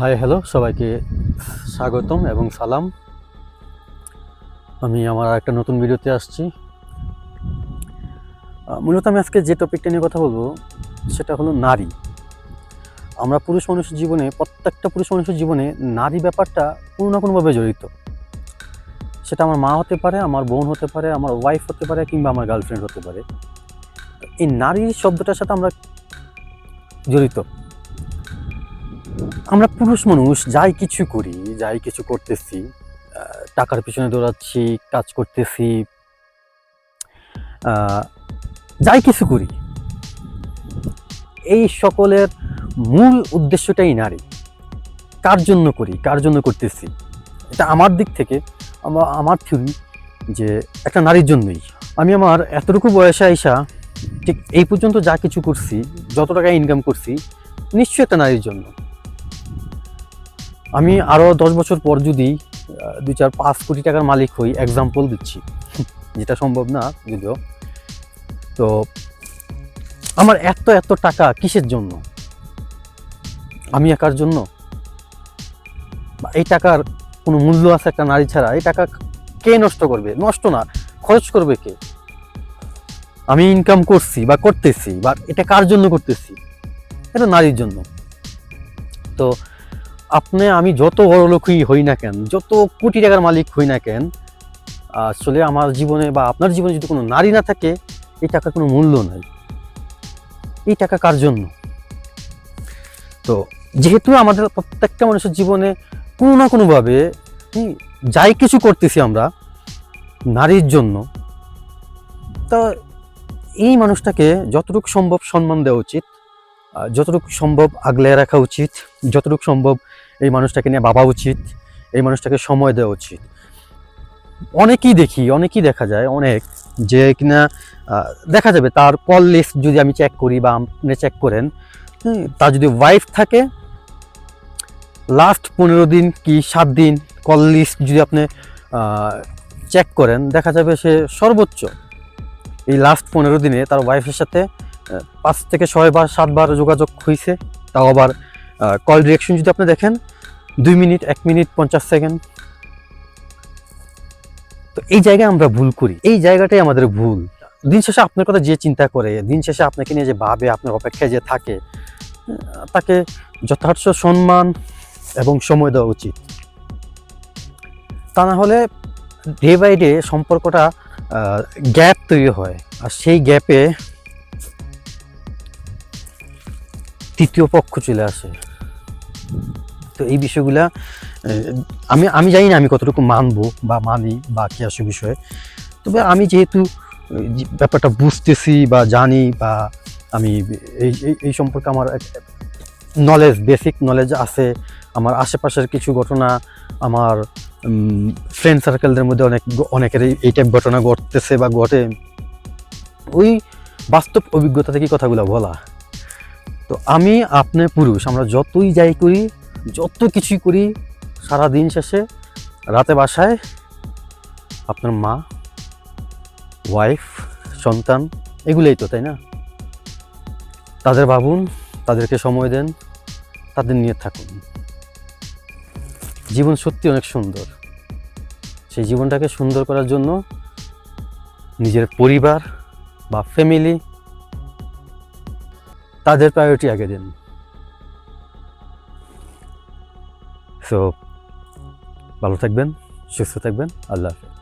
Hi hello সবাইকে স্বাগতম এবং সালাম। আমি আমার একটা নতুন ভিডিওতে আসছি। মূলত আমি আজকে যে টপিকটা নিয়ে কথা বলব, সেটা হলো নারী। আমরা পুরুষ মানুষের জীবনে, প্রত্যেকটা পুরুষ মানুষের জীবনে নারী ব্যাপারটা কোনো না কোনোভাবে জড়িত। সেটা আমার মা হতে পারে, আমার বোন হতে পারে, আমার ওয়াইফ হতে পারে, কিংবা আমার গার্লফ্রেন্ড হতে পারে। এই নারী শব্দটার সাথে আমরা জড়িত। আমরা পুরুষ মানুষ, যাই কিছু করি, যাই কিছু করতেছি টাকার পিছনে দৌড়াচ্ছি, কাজ করতেছি যাই কিছু করি। এই সকলের মূল উদ্দেশ্যটাই নারী। কার জন্য করি, কার জন্য করতেছি? এটা আমার দিক থেকে আমার থিওরি যে একটা নারীর জন্যই। আমি আমার এতটুকু বয়সে আইসা ঠিক এই পর্যন্ত যা কিছু করছি, যত টাকা ইনকাম করছি, নিশ্চয়ই একটা নারীর জন্য। আমি আরও দশ বছর পর যদি দুই চার পাঁচ কোটি টাকার মালিক হই এক্সাম্পল দিচ্ছি। যেটা সম্ভব না যদিও। তো, আমার এত এত টাকা কিসের জন্য? আমি একার জন্য? এই টাকার কোনো মূল্য আছে একটা নারী ছাড়া? এই টাকা কে নষ্ট করবে? নষ্ট না, খরচ করবে কে? আমি ইনকাম করছি বা করতেছি, বা এটা কার জন্য করতেছি? এটা নারীর জন্য। তো আপনি, আমি যত বড় লোকই হই না কেন, যত কোটি টাকার মালিক হই না কেন, আসলে আমার জীবনে বা আপনার জীবনে যদি কোনো নারী না থাকে, এই টাকার কোনো মূল্য নাই। এই টাকা কার জন্য? তো, যেহেতু আমাদের প্রত্যেকটা মানুষের জীবনে কোনো না কোনোভাবে যাই কিছু করতেছি আমরা, নারীর জন্য, তা এই মানুষটাকে যতটুকু সম্ভব সম্মান দেওয়া উচিত। যতটুকু সম্ভব আগলে রাখা উচিত, যতটুকু সম্ভব এই মানুষটাকে নিয়ে ভাবা উচিত, এই মানুষটাকে সময় দেওয়া উচিত। অনেকেই দেখি, অনেকেই দেখা যায়, অনেক, যে কিনা দেখা যাবে তার কল লিস্ট যদি আমি চেক করি বা আপনি চেক করেন তার যদি ওয়াইফ থাকে লাস্ট পনেরো দিন কি সাত দিন কল লিস্ট যদি আপনি চেক করেন, দেখা যাবে সে সর্বোচ্চ এই লাস্ট পনেরো দিনে তার ওয়াইফের সাথে পাঁচ থেকে ছয়বার সাতবার যোগাযোগ হয়েছে তাও আবার কল ডিরেকশন যদি আপনি দেখেন, দুই মিনিট, এক মিনিট, পঞ্চাশ সেকেন্ড। তো এই জায়গায় আমরা ভুল করি। এই জায়গাটাই আমাদের ভুল। দিন শেষে আপনার কথা যে চিন্তা করে, দিন শেষে আপনাকে নিয়ে যে ভাবে, আপনার অপেক্ষায় যে থাকে তাকে যথার্থ সম্মান এবং সময় দেওয়া উচিত। তা না হলে ডে বাই ডে সম্পর্কটা গ্যাপ তৈরি হয়। আর সেই গ্যাপে তৃতীয় পক্ষ চলে আসে। তো এই বিষয়গুলা আমি আমি জানি না আমি কতটুকু মানবো বা মানি বা কি আসে বিষয়ে। তবে আমি যেহেতু ব্যাপারটা বুঝতেছি বা জানি বা আমি এই, এই- সম্পর্কে আমার নলেজ বেসিক নলেজ আছে। আমার আশেপাশের কিছু ঘটনা, আমার ফ্রেন্ড সার্কেলদের মধ্যে অনেক, অনেকের এই টাইপ ঘটনা ঘটতেছে বা ঘটে। ওই বাস্তব অভিজ্ঞতা থেকে কথাগুলো বলা। তো আমি আপনি পুরুষ, আমরা যতই যাই করি, যত কিছুই করি, সারা দিন শেষে রাতে বাসায় আপনার মা ওয়াইফ সন্তান, এগুলোই তো, তাই না? তাদের ভাবুন, তাদেরকে সময় দেন, তাদের নিয়ে থাকুন। জীবন সত্যি অনেক সুন্দর। সেই জীবনটাকে সুন্দর করার জন্য নিজের পরিবার বা ফ্যামিলি তাদের প্রায়োরিটি আগে দিন। সো ভালো থাকবেন সুস্থ থাকবেন আল্লাহ হাফেজ।